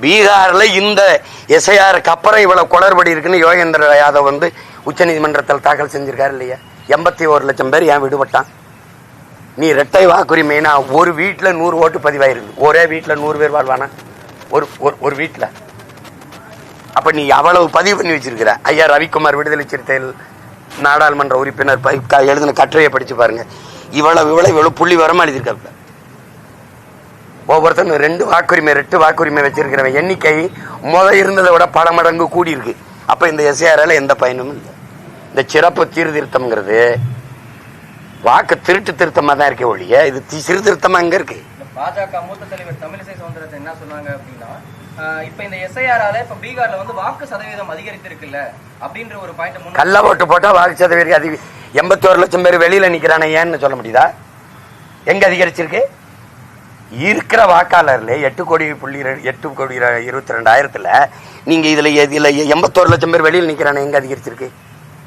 பீகார்ல இந்த எஸ்ஐஆருக்கு அப்புறம் இவ்வளவு குளறுபடி இருக்குன்னு யோகேந்திர யாதவ் வந்து உச்சநீதிமன்றத்தில் தாக்கல் செஞ்சிருக்காரு இல்லையா? எண்பத்தி ஒரு லட்சம் பேர் ஏன் விடுபட்டான்? நீ இரட்டை வாக்குரிமைனா ஒரு வீட்டில் நூறு ஓட்டு பதிவாயிருக்கு. ஒரே வீட்டில் நூறு பேர் வாழ்வானா? ஒரு ஒரு- ஒரு வீட்டுல அப்ப நீ அவ்வளவு பதிவு பண்ணி வச்சிருக்கிற. ஐயா ரவிக்குமார் விடுதலை சிறுத்தைகள் நாடாளுமன்ற உறுப்பினர் க- எழுதின கட்டுரையை படிச்சு பாருங்க. இவ்வளவு இவ்வளவு இவ்வளவு புள்ளி வரமா எழுதியிருக்காப்ல ஒவ்வொருத்தனும் ரெண்டு வாக்குரிமை ரெட்டு வாக்குரிமை வச்சிருக்கிறவன். எண்ணிக்கை முத இருந்ததை விட பல மடங்கு கூடி இருக்கு அப்ப இந்த எஸ்ஏஆர்ல எந்த பயனும் இல்லை. இந்த சிறப்பு சீர்திருத்தம்ங்கிறது வாக்கு திருட்டு திருத்தமா தான் இருக்கே ஒழிய இது தி- சீர்திருத்தமா எங்க இருக்கு? பாஜக மூத்த தலைவர் தமிழிசை சவுந்தரத்தை என்ன சொன்னாங்க அப்படின்னா இப்ப இந்த எஸ்ஐஆரால இப்ப பீகார்ல வந்து வாக்கு சதவீதம் அதிகரித்திருக்குல்ல அப்படின்ற ஒரு பாயிண்ட் கள்ள ஓட்டு போட்டா வாக்கு சதவீதம் அதிக எண்பத்தி ஒரு லட்சம் பேர் வெளியில நிக்கிறானே ஏன்னு சொல்ல முடியுதா? எங்க அதிகரிச்சிருக்கு? இருக்கிற வாக்காளர்ல எட்டு கோடி புள்ளி எட்டு கோடி இருபத்தி ரெண்டாயிரத்துல நீங்க இதுல இதுல எண்பத்தோரு லட்சம் பேர் வெளியில நிக்கிறானே எங்க அதிகரிச்சிருக்கு?